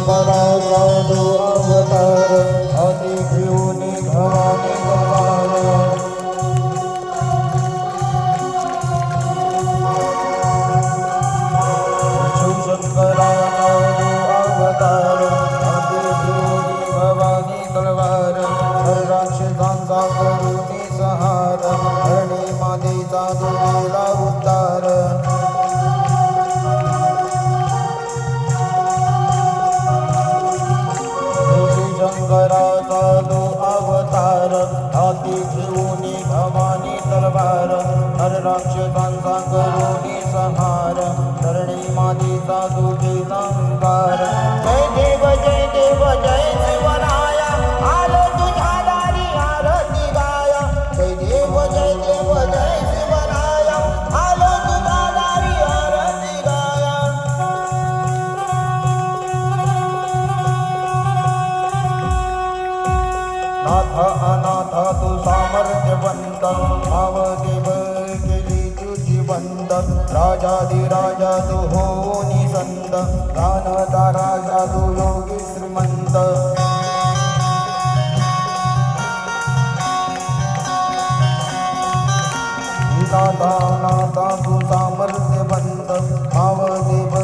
साधू अवतार हाती घेऊन भवानी अवतार भवानी तलवार हर राक्षसांचा करुणी सहार हरणी मातेचा जो केला उद्धार चालो अवतार हाती घेऊन भवानी तलवार हर राक्षसांचा करोनी संहार धरणी मातीचा तुझे तू सामर्थ्यवंत भावदेव केली तुझी वंद राजाधिराजा तू हो निसंत गानता राजा तू योगी श्रीमंत नाथा नाथा तू सामर्थ्यवंत भावदेव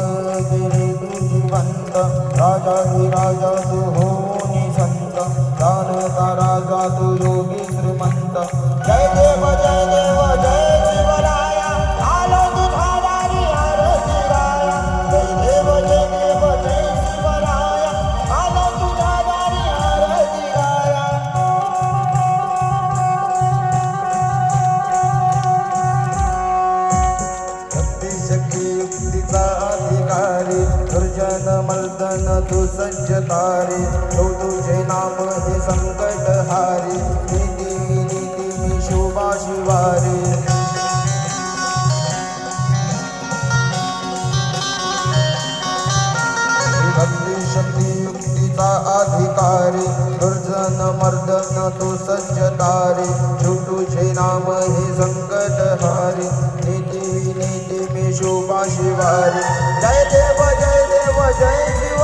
केली तुझी वंत वंद राजाधिराजा तू हो निसंत दानता राजा तू दुर्जन मर्दन तू सज्ज तारी तो हो तुझे नाम हे संकट हारी नीती नीती शोभा शिवारी. भक्ती शक्ती युक्तीचा अधिकारी दुर्जन मर्दन तू सज्ज तारी हो तुझे नाम हे संकट हारी नीती नीती मी शोभा शिवारी. day.